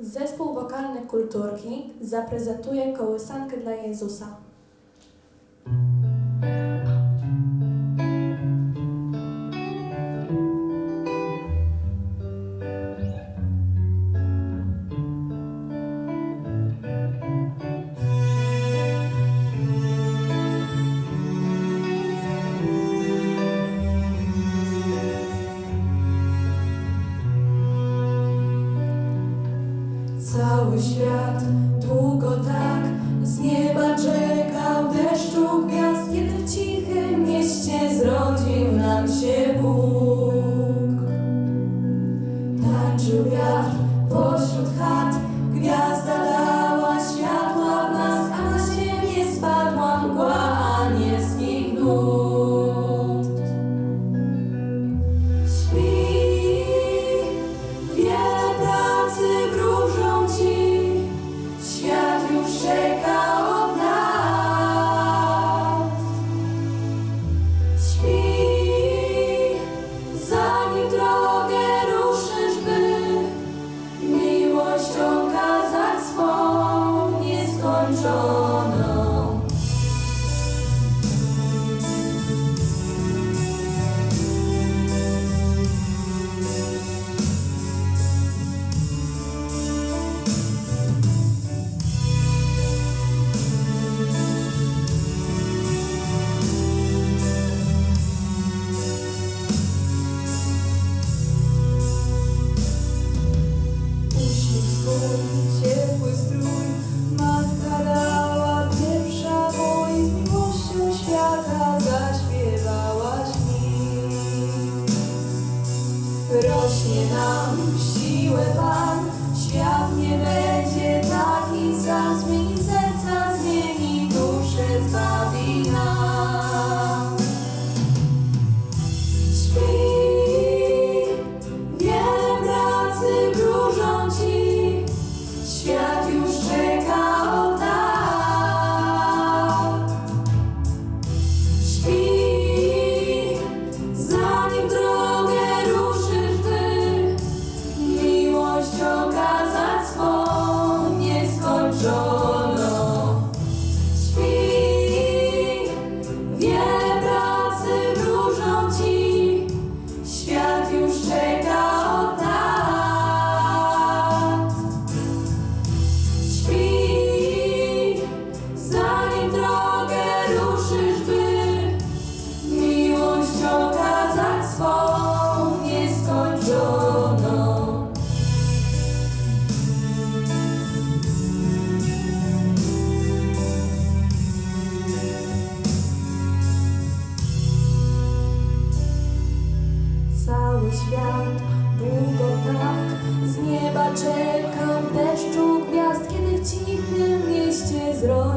Zespół wokalny Kulturki zaprezentuje kołysankę dla Jezusa. cały świat długo tak z nieba czekał deszczu gwiazd, kiedy w cichym mieście zrodził nam się Bóg. Tańczył wiatr pośród świat. Długo tak z nieba czekam deszczu gwiazd Kiedy w cichym mieście zrośnie